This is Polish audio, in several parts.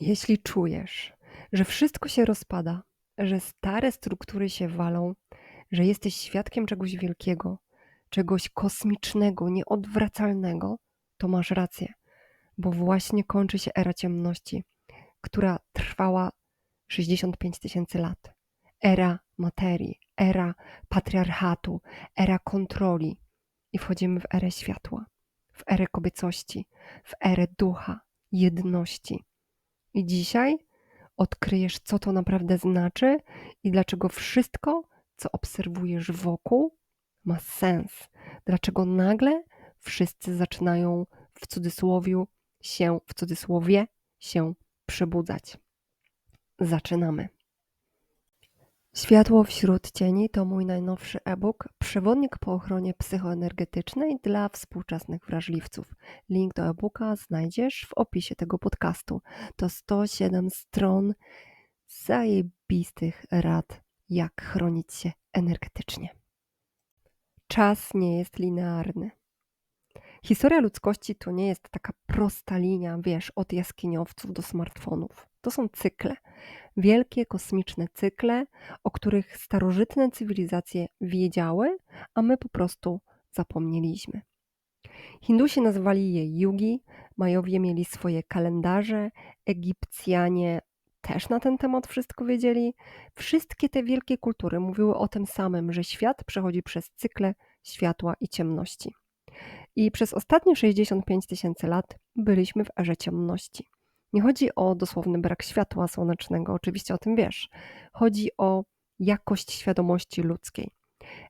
Jeśli czujesz, że wszystko się rozpada, że stare struktury się walą, że jesteś świadkiem czegoś wielkiego, czegoś kosmicznego, nieodwracalnego, to masz rację, bo właśnie kończy się era ciemności, która trwała 65 tysięcy lat. Era materii, era patriarchatu, era kontroli i wchodzimy w erę światła, w erę kobiecości, w erę ducha, jedności. I dzisiaj odkryjesz, co to naprawdę znaczy i dlaczego wszystko, co obserwujesz wokół, ma sens. Dlaczego nagle wszyscy zaczynają w cudzysłowie się, w cudzysłowie się przebudzać. Zaczynamy. Światło wśród cieni to mój najnowszy e-book Przewodnik po ochronie psychoenergetycznej dla współczesnych wrażliwców. Link do e-booka znajdziesz w opisie tego podcastu. To 107 stron zajebistych rad, jak chronić się energetycznie. Czas nie jest linearny. Historia ludzkości to nie jest taka prosta linia, wiesz, od jaskiniowców do smartfonów. To są cykle wielkie kosmiczne cykle, o których starożytne cywilizacje wiedziały, a my po prostu zapomnieliśmy. Hindusi nazwali je yugi, Majowie mieli swoje kalendarze, Egipcjanie też na ten temat wszystko wiedzieli. Wszystkie te wielkie kultury mówiły o tym samym, że świat przechodzi przez cykle światła i ciemności. I przez ostatnie 65 tysięcy lat byliśmy w erze ciemności. Nie chodzi o dosłowny brak światła słonecznego, oczywiście o tym wiesz. Chodzi o jakość świadomości ludzkiej.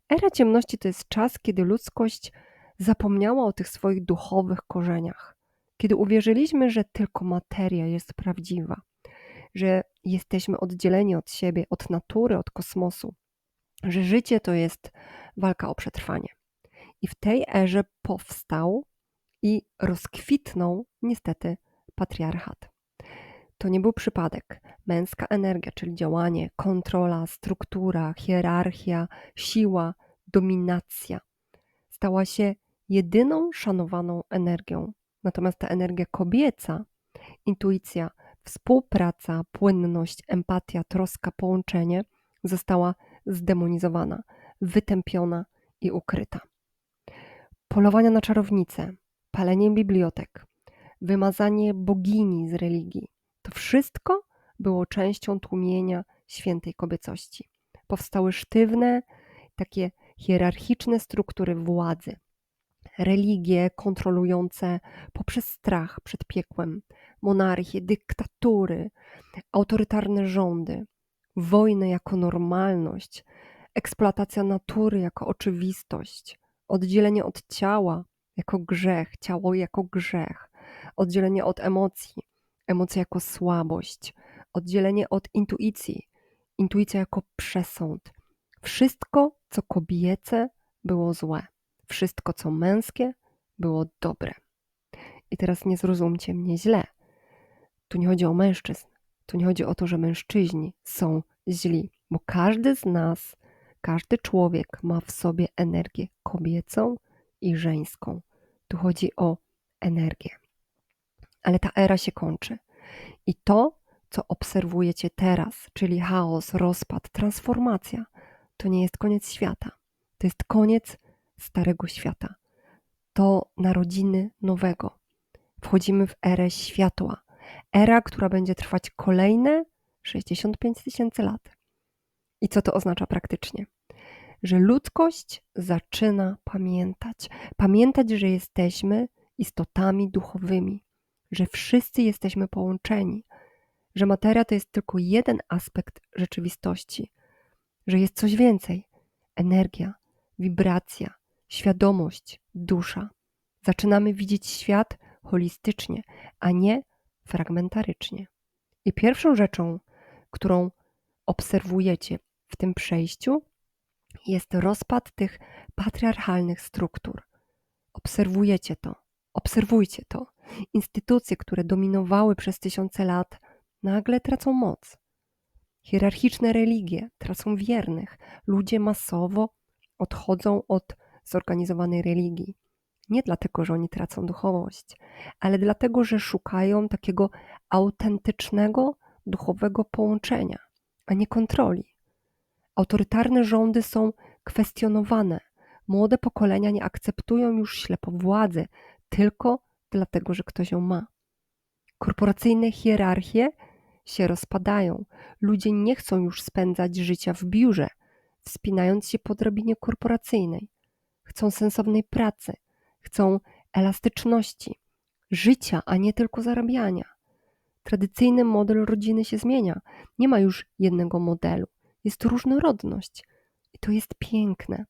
Era ciemności to jest czas, kiedy ludzkość zapomniała o tych swoich duchowych korzeniach, kiedy uwierzyliśmy, że tylko materia jest prawdziwa, że jesteśmy oddzieleni od siebie, od natury, od kosmosu, że życie to jest walka o przetrwanie. I w tej erze powstał i rozkwitnął niestety patriarchat. To nie był przypadek. Męska energia, czyli działanie, kontrola, struktura, hierarchia, siła, dominacja, stała się jedyną szanowaną energią. Natomiast ta energia kobieca, intuicja, współpraca, płynność, empatia, troska, połączenie została zdemonizowana, wytępiona i ukryta. Polowania na czarownice, palenie bibliotek, wymazanie bogini z religii. To wszystko było częścią tłumienia świętej kobiecości. Powstały sztywne, takie hierarchiczne struktury władzy, religie kontrolujące poprzez strach przed piekłem, monarchie, dyktatury, autorytarne rządy, wojny jako normalność, eksploatacja natury jako oczywistość, oddzielenie od ciała jako grzech, ciało jako grzech, oddzielenie od emocji, emocja jako słabość, oddzielenie od intuicji, intuicja jako przesąd. Wszystko, co kobiece, było złe. Wszystko, co męskie, było dobre. I teraz nie zrozumcie mnie źle. Tu nie chodzi o mężczyzn. Tu nie chodzi o to, że mężczyźni są źli, bo każdy z nas, każdy człowiek ma w sobie energię kobiecą i żeńską. Tu chodzi o energię ale ta era się kończy. I to, co obserwujecie teraz, czyli chaos, rozpad, transformacja, to nie jest koniec świata. To jest koniec starego świata. To narodziny nowego. Wchodzimy w erę światła. Era, która będzie trwać kolejne 65 tysięcy lat. I co to oznacza praktycznie? Że ludzkość zaczyna pamiętać. Pamiętać, że jesteśmy istotami duchowymi, że wszyscy jesteśmy połączeni, że materia to jest tylko jeden aspekt rzeczywistości, że jest coś więcej energia, wibracja, świadomość, dusza. Zaczynamy widzieć świat holistycznie, a nie fragmentarycznie. I pierwszą rzeczą, którą obserwujecie w tym przejściu, jest rozpad tych patriarchalnych struktur. Obserwujecie to, obserwujcie to. Instytucje, które dominowały przez tysiące lat, nagle tracą moc. Hierarchiczne religie tracą wiernych. Ludzie masowo odchodzą od zorganizowanej religii. Nie dlatego, że oni tracą duchowość, ale dlatego, że szukają takiego autentycznego, duchowego połączenia, a nie kontroli. Autorytarne rządy są kwestionowane. Młode pokolenia nie akceptują już ślepo władzy tylko dlatego, że ktoś ją ma. Korporacyjne hierarchie się rozpadają. Ludzie nie chcą już spędzać życia w biurze, wspinając się po drabinie korporacyjnej. Chcą sensownej pracy, chcą elastyczności, życia, a nie tylko zarabiania. Tradycyjny model rodziny się zmienia. Nie ma już jednego modelu. Jest różnorodność. I to jest piękne,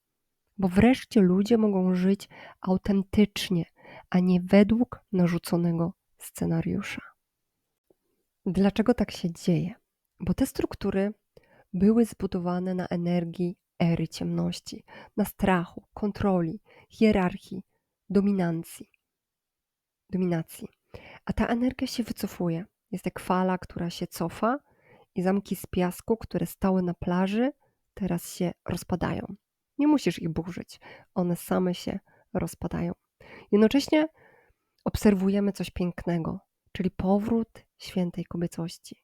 bo wreszcie ludzie mogą żyć autentycznie, a nie według narzuconego scenariusza. Dlaczego tak się dzieje? Bo te struktury były zbudowane na energii ery ciemności, na strachu, kontroli, hierarchii, dominancji. Dominacji. A ta energia się wycofuje. Jest jak fala, która się cofa, i zamki z piasku, które stały na plaży, teraz się rozpadają. Nie musisz ich burzyć, one same się rozpadają. Jednocześnie obserwujemy coś pięknego, czyli powrót świętej kobiecości.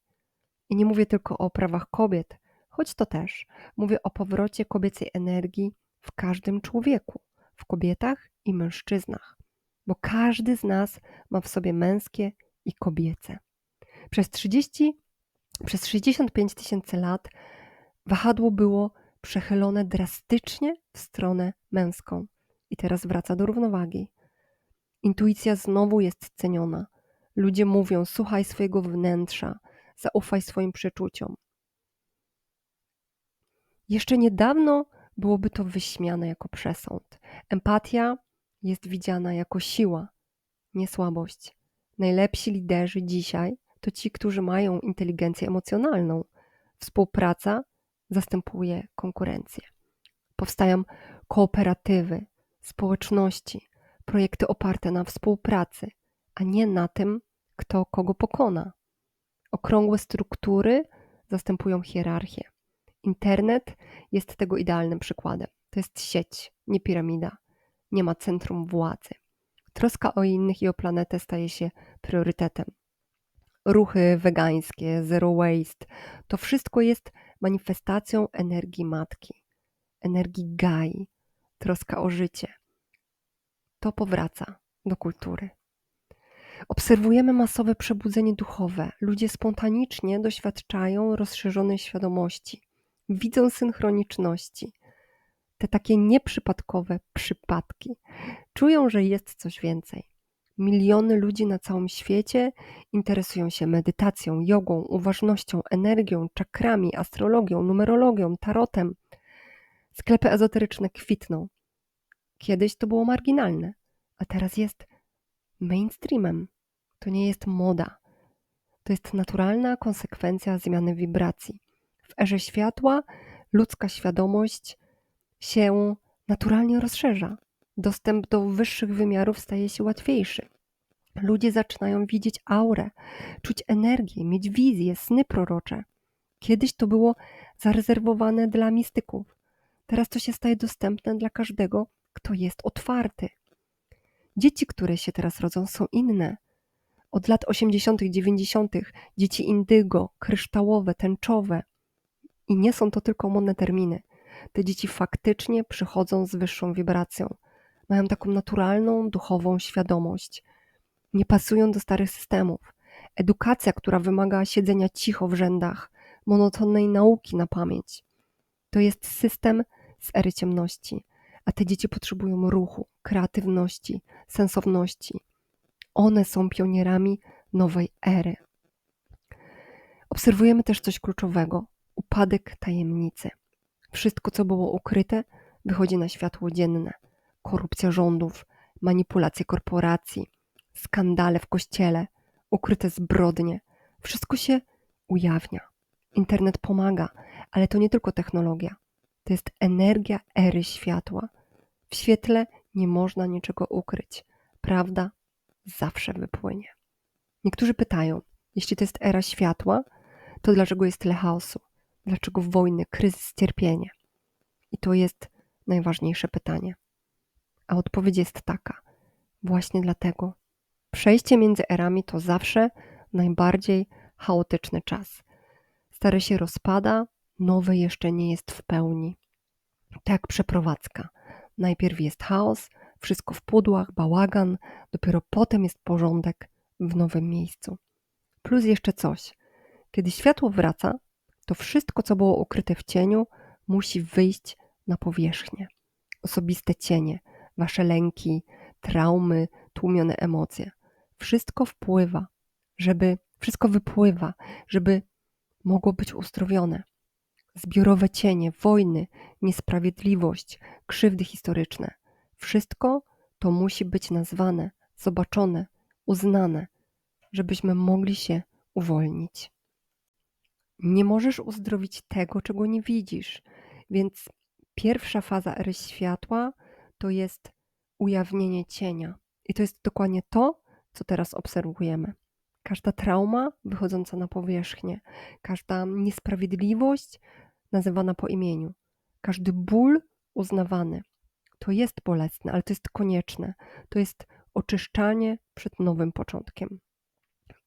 I nie mówię tylko o prawach kobiet, choć to też. Mówię o powrocie kobiecej energii w każdym człowieku, w kobietach i mężczyznach, bo każdy z nas ma w sobie męskie i kobiece. Przez 30, przez 65 tysięcy lat wahadło było przechylone drastycznie w stronę męską i teraz wraca do równowagi. Intuicja znowu jest ceniona. Ludzie mówią: słuchaj swojego wnętrza, zaufaj swoim przeczuciom. Jeszcze niedawno byłoby to wyśmiane jako przesąd. Empatia jest widziana jako siła, nie słabość. Najlepsi liderzy dzisiaj to ci, którzy mają inteligencję emocjonalną. Współpraca zastępuje konkurencję. Powstają kooperatywy, społeczności, projekty oparte na współpracy, a nie na tym, kto kogo pokona. Okrągłe struktury zastępują hierarchię. Internet jest tego idealnym przykładem. To jest sieć, nie piramida. Nie ma centrum władzy. Troska o innych i o planetę staje się priorytetem. Ruchy wegańskie, zero waste to wszystko jest manifestacją energii matki, energii Gai, troska o życie. To powraca do kultury. Obserwujemy masowe przebudzenie duchowe. Ludzie spontanicznie doświadczają rozszerzonej świadomości, widzą synchroniczności. Te takie nieprzypadkowe przypadki. Czują, że jest coś więcej. Miliony ludzi na całym świecie interesują się medytacją, jogą, uważnością, energią, czakrami, astrologią, numerologią, tarotem. Sklepy ezoteryczne kwitną. Kiedyś to było marginalne, a teraz jest mainstreamem. To nie jest moda. To jest naturalna konsekwencja zmiany wibracji. W erze światła ludzka świadomość się naturalnie rozszerza. Dostęp do wyższych wymiarów staje się łatwiejszy. Ludzie zaczynają widzieć aurę, czuć energię, mieć wizje, sny prorocze. Kiedyś to było zarezerwowane dla mistyków. Teraz to się staje dostępne dla każdego, kto jest otwarty. Dzieci, które się teraz rodzą, są inne. Od lat 80., 90. dzieci indygo, kryształowe, tęczowe. I nie są to tylko modne terminy. Te dzieci faktycznie przychodzą z wyższą wibracją. Mają taką naturalną, duchową świadomość. Nie pasują do starych systemów. Edukacja, która wymaga siedzenia cicho w rzędach, monotonnej nauki na pamięć. To jest system z ery ciemności a te dzieci potrzebują ruchu, kreatywności, sensowności. One są pionierami nowej ery. Obserwujemy też coś kluczowego upadek tajemnicy. Wszystko, co było ukryte, wychodzi na światło dzienne. Korupcja rządów, manipulacje korporacji, skandale w kościele, ukryte zbrodnie wszystko się ujawnia. Internet pomaga, ale to nie tylko technologia. To jest energia ery światła. W świetle nie można niczego ukryć. Prawda zawsze wypłynie. Niektórzy pytają, jeśli to jest era światła, to dlaczego jest tyle chaosu? Dlaczego wojny, kryzys, cierpienie? I to jest najważniejsze pytanie. A odpowiedź jest taka: właśnie dlatego. Przejście między erami to zawsze najbardziej chaotyczny czas. Stare się rozpada, nowe jeszcze nie jest w pełni. Tak przeprowadzka. Najpierw jest chaos, wszystko w pudłach, bałagan, dopiero potem jest porządek w nowym miejscu. Plus jeszcze coś. Kiedy światło wraca, to wszystko, co było ukryte w cieniu, musi wyjść na powierzchnię. Osobiste cienie, wasze lęki, traumy, tłumione emocje. Wszystko wpływa, żeby wszystko wypływa, żeby mogło być uzdrowione. Zbiorowe cienie, wojny, niesprawiedliwość, krzywdy historyczne. Wszystko to musi być nazwane, zobaczone, uznane, żebyśmy mogli się uwolnić. Nie możesz uzdrowić tego, czego nie widzisz. Więc pierwsza faza ery światła to jest ujawnienie cienia. I to jest dokładnie to, co teraz obserwujemy. Każda trauma wychodząca na powierzchnię, każda niesprawiedliwość nazywana po imieniu, każdy ból uznawany. To jest bolesne, ale to jest konieczne. To jest oczyszczanie przed nowym początkiem.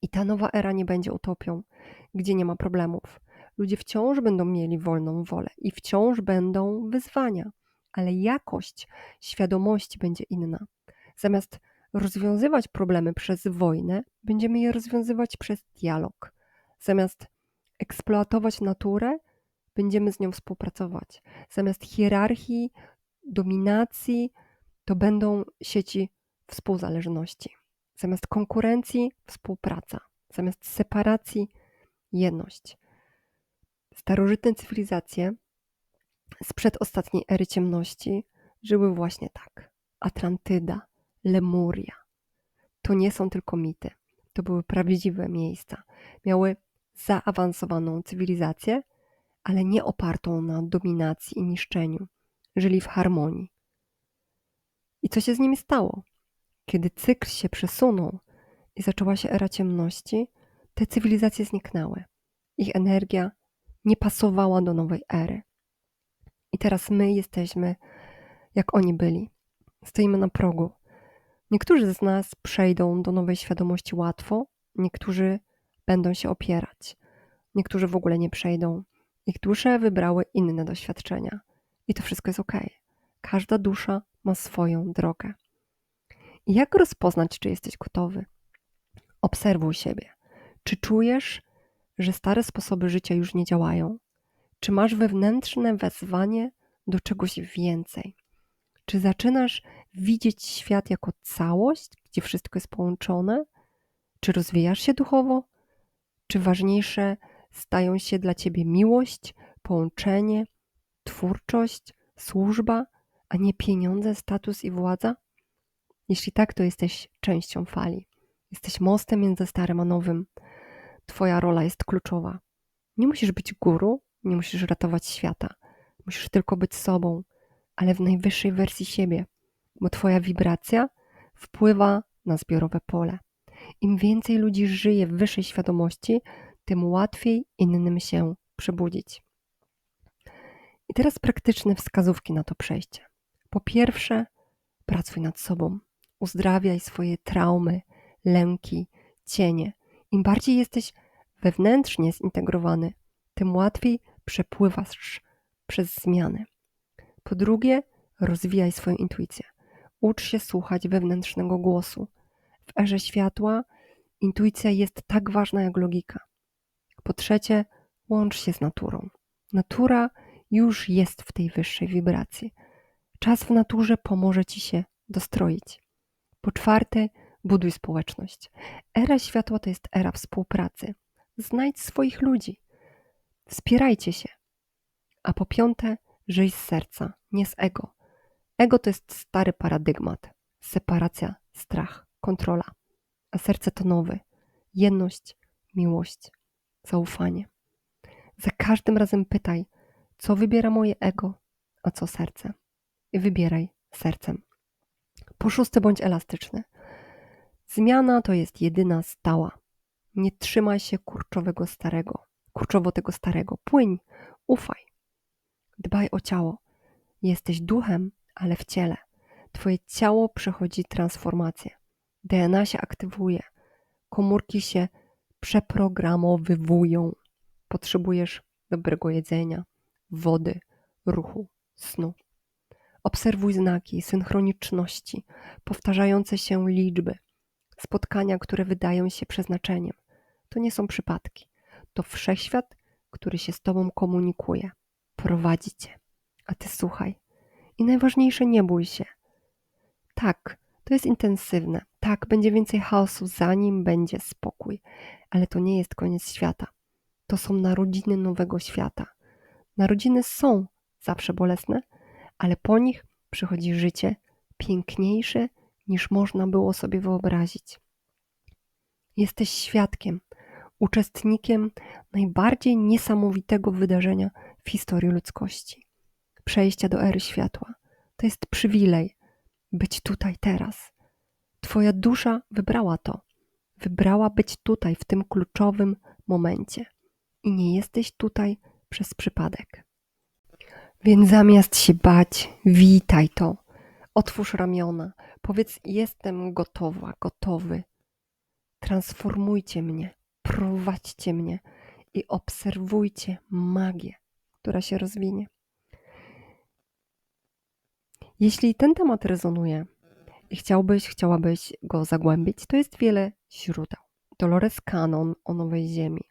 I ta nowa era nie będzie utopią, gdzie nie ma problemów. Ludzie wciąż będą mieli wolną wolę i wciąż będą wyzwania, ale jakość świadomości będzie inna. Zamiast rozwiązywać problemy przez wojnę, będziemy je rozwiązywać przez dialog. Zamiast eksploatować naturę, będziemy z nią współpracować. Zamiast hierarchii, dominacji, to będą sieci współzależności. Zamiast konkurencji, współpraca. Zamiast separacji, jedność. Starożytne cywilizacje sprzed ostatniej ery ciemności żyły właśnie tak. Atlantyda, Lemuria. To nie są tylko mity. To były prawdziwe miejsca. Miały zaawansowaną cywilizację, ale nie opartą na dominacji i niszczeniu. Żyli w harmonii. I co się z nimi stało? Kiedy cykl się przesunął i zaczęła się era ciemności, te cywilizacje zniknęły. Ich energia nie pasowała do nowej ery. I teraz my jesteśmy jak oni byli. Stoimy na progu. Niektórzy z nas przejdą do nowej świadomości łatwo, niektórzy będą się opierać, niektórzy w ogóle nie przejdą. Ich dusze wybrały inne doświadczenia. I to wszystko jest ok. Każda dusza ma swoją drogę. I jak rozpoznać, czy jesteś gotowy? Obserwuj siebie. Czy czujesz, że stare sposoby życia już nie działają? Czy masz wewnętrzne wezwanie do czegoś więcej? Czy zaczynasz widzieć świat jako całość, gdzie wszystko jest połączone? Czy rozwijasz się duchowo? Czy ważniejsze stają się dla ciebie miłość, połączenie, twórczość, służba, a nie pieniądze, status i władza? Jeśli tak, to jesteś częścią fali. Jesteś mostem między starym a nowym. Twoja rola jest kluczowa. Nie musisz być guru, nie musisz ratować świata. Musisz tylko być sobą, ale w najwyższej wersji siebie, bo Twoja wibracja wpływa na zbiorowe pole. Im więcej ludzi żyje w wyższej świadomości, tym łatwiej innym się przebudzić. I teraz praktyczne wskazówki na to przejście. Po pierwsze, pracuj nad sobą, uzdrawiaj swoje traumy, lęki, cienie. Im bardziej jesteś wewnętrznie zintegrowany, tym łatwiej przepływasz przez zmiany. Po drugie, rozwijaj swoją intuicję. Ucz się słuchać wewnętrznego głosu. W erze światła intuicja jest tak ważna jak logika. Po trzecie, łącz się z naturą. Natura już jest w tej wyższej wibracji. Czas w naturze pomoże ci się dostroić. Po czwarte, buduj społeczność. Era światła to jest era współpracy. Znajdź swoich ludzi. Wspierajcie się. A po piąte, żyj z serca, nie z ego. Ego to jest stary paradygmat. Separacja, strach, kontrola. A serce to nowy. Jedność, miłość, zaufanie. Za każdym razem pytaj, co wybiera moje ego, a co serce. I wybieraj sercem. Po szóste, bądź elastyczny. Zmiana to jest jedyna stała. Nie trzymaj się kurczowego starego, kurczowo tego starego. Płyń, ufaj. Dbaj o ciało. Jesteś duchem, ale w ciele. Twoje ciało przechodzi transformację. DNA się aktywuje, komórki się przeprogramowywują. Potrzebujesz dobrego jedzenia, wody, ruchu, snu. Obserwuj znaki, synchroniczności, powtarzające się liczby, spotkania, które wydają się przeznaczeniem. To nie są przypadki. To wszechświat, który się z Tobą komunikuje, prowadzi Cię. A Ty słuchaj. I najważniejsze, nie bój się. Tak, to jest intensywne. Tak, będzie więcej chaosu, zanim będzie spokój. Ale to nie jest koniec świata. To są narodziny nowego świata. Narodziny są zawsze bolesne, ale po nich przychodzi życie piękniejsze niż można było sobie wyobrazić. Jesteś świadkiem, uczestnikiem najbardziej niesamowitego wydarzenia w historii ludzkości przejścia do ery światła. To jest przywilej być tutaj teraz. Twoja dusza wybrała to. Wybrała być tutaj w tym kluczowym momencie. I nie jesteś tutaj przez przypadek. Więc zamiast się bać, witaj to. Otwórz ramiona. Powiedz: Jestem gotowa, gotowy. Transformujcie mnie, prowadźcie mnie i obserwujcie magię, która się rozwinie. Jeśli ten temat rezonuje i chciałbyś, chciałabyś go zagłębić, to jest wiele źródeł. Dolores Cannon o Nowej Ziemi,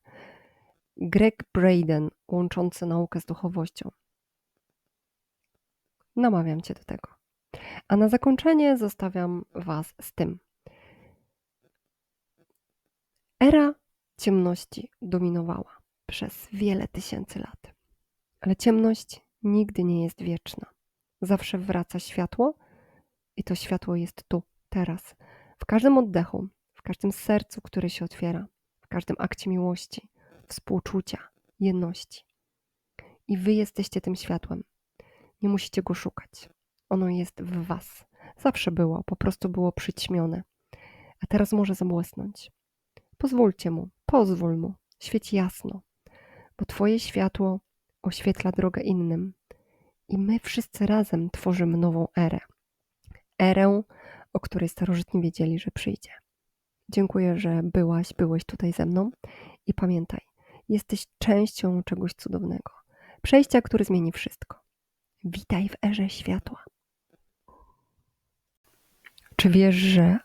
Greg Braden łączący naukę z duchowością. Namawiam Cię do tego. A na zakończenie zostawiam Was z tym. Era ciemności dominowała przez wiele tysięcy lat, ale ciemność nigdy nie jest wieczna. Zawsze wraca światło i to światło jest tu, teraz, w każdym oddechu, w każdym sercu, które się otwiera, w każdym akcie miłości, współczucia, jedności. I wy jesteście tym światłem. Nie musicie go szukać. Ono jest w was. Zawsze było, po prostu było przyćmione. A teraz może zabłysnąć. Pozwólcie mu, pozwól mu, świeć jasno, bo Twoje światło oświetla drogę innym, i my wszyscy razem tworzymy nową erę. Erę, o której starożytni wiedzieli, że przyjdzie. Dziękuję, że byłaś, byłeś tutaj ze mną i pamiętaj, jesteś częścią czegoś cudownego. Przejścia, które zmieni wszystko. Witaj w erze światła. Czy wiesz, że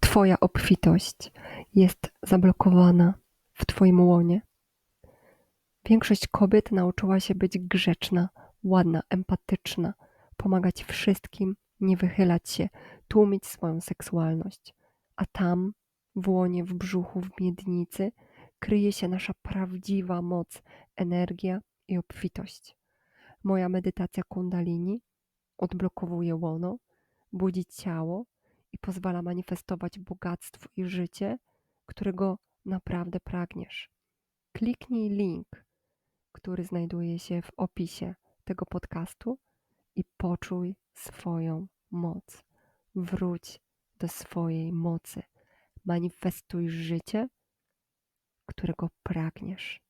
Twoja obfitość jest zablokowana w Twoim łonie? Większość kobiet nauczyła się być grzeczna, ładna, empatyczna, pomagać wszystkim, nie wychylać się, tłumić swoją seksualność. A tam, w łonie, w brzuchu, w miednicy, kryje się nasza prawdziwa moc, energia i obfitość. Moja medytacja kundalini odblokowuje łono, budzi ciało i pozwala manifestować bogactwo i życie, którego naprawdę pragniesz. Kliknij link, który znajduje się w opisie tego podcastu i poczuj swoją moc. Wróć do swojej mocy. Manifestuj życie, którego pragniesz.